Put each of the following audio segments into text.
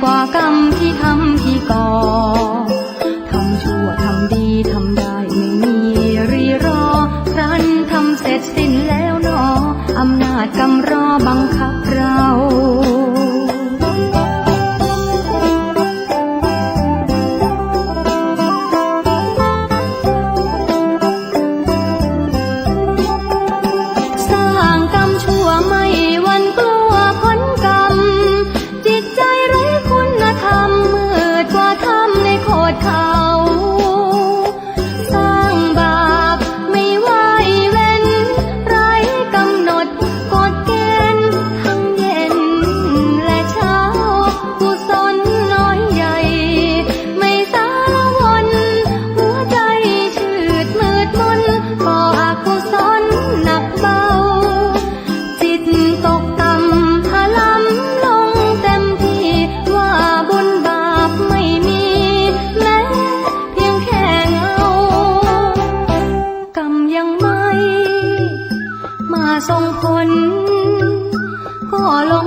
挂到。 ส่งผล ก็หลง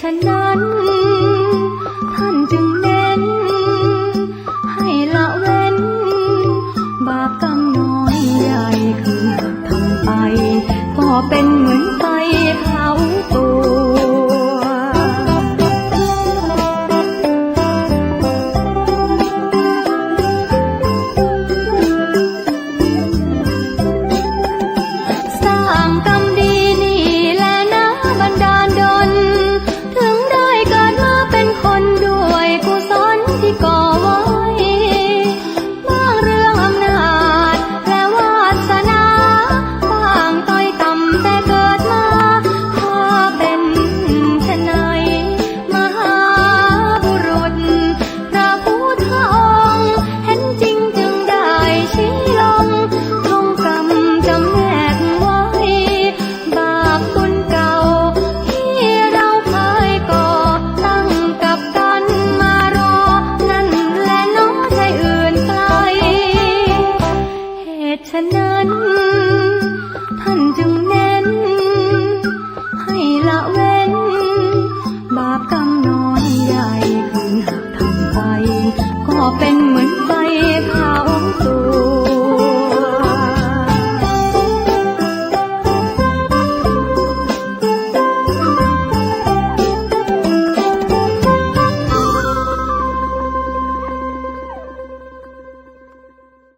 ฉะนั้น ท่านจึงเน้น ให้ละเว้น บาปกรรมน้อยใหญ่คือทำไป ก็เป็นเหมือนไฟ